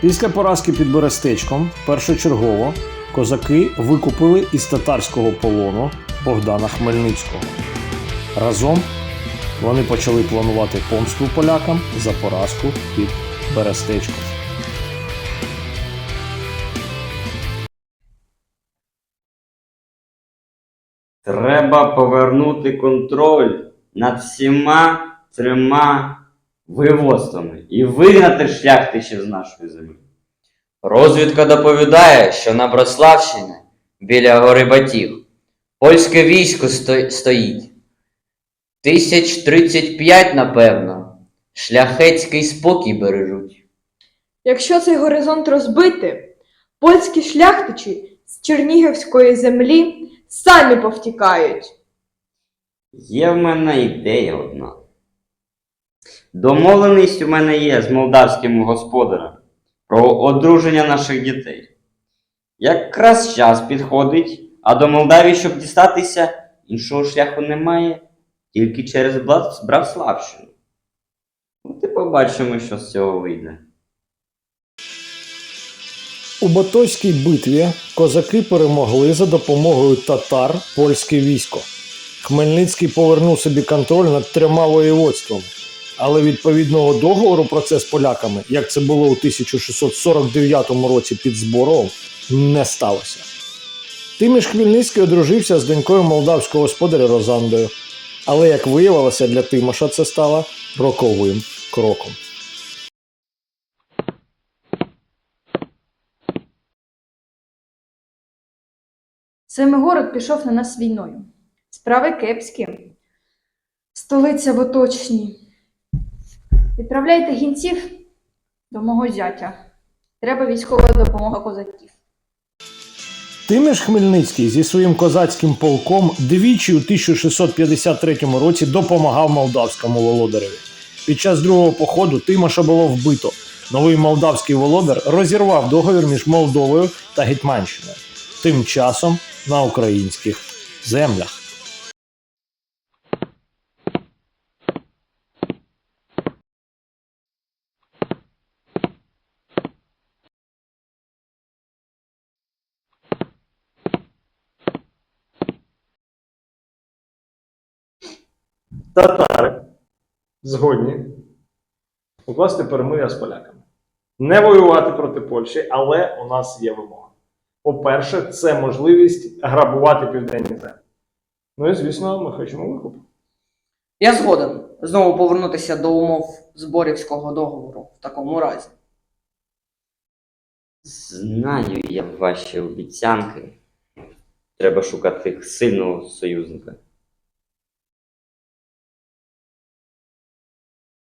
Після поразки під Берестечком першочергово козаки викупили із татарського полону Богдана Хмельницького. Разом вони почали планувати помсту полякам за поразку під Берестечком. Треба повернути контроль над всіма трьома воєводствами і вигнати шляхтичів з нашої землі. Розвідка доповідає, що на Брославщині біля гори Батів польське військо сто- стоїть. Тисяч тридцять п'ять, напевно, шляхетський спокій бережуть. Якщо цей горизонт розбити, польські шляхтичі з Чернігівської землі самі повтікають. Є в мене ідея одна. Домовленість у мене є з молдавським господарем про одруження наших дітей. Якраз час підходить, а до Молдавії, щоб дістатися, іншого шляху немає, тільки через Братславщину. От і побачимо, що з цього вийде. У Батойській битві козаки перемогли за допомогою татар польське військо. Хмельницький повернув собі контроль над трьома воєводствами, але відповідного договору про це з поляками, як це було у 1649 році під Зборовом, не сталося. Тиміш Хмельницький одружився з донькою молдавського господаря Розандою, але, як виявилося, для Тимоша це стало роковим кроком. Семигород пішов на нас війною. Справи кепські. Столиця в оточенні. Відправляйте гінців до мого зятя. Треба військова допомога козаків. Тимеш Хмельницький зі своїм козацьким полком двічі у 1653 році допомагав молдавському володареві. Під час другого походу Тимоша було вбито. Новий молдавський володар розірвав договір між Молдовою та Гетьманщиною. Тим часом на українських землях. Татари згодні укласти перемир'я з поляками. Не воювати проти Польщі, але у нас є вимога. По-перше, це можливість грабувати південні землі. Ну і звісно, ми хочемо викуп. Я згоден знову повернутися до умов зборівського договору в такому разі. Знаю я ваші обіцянки. Треба шукати сильного союзника.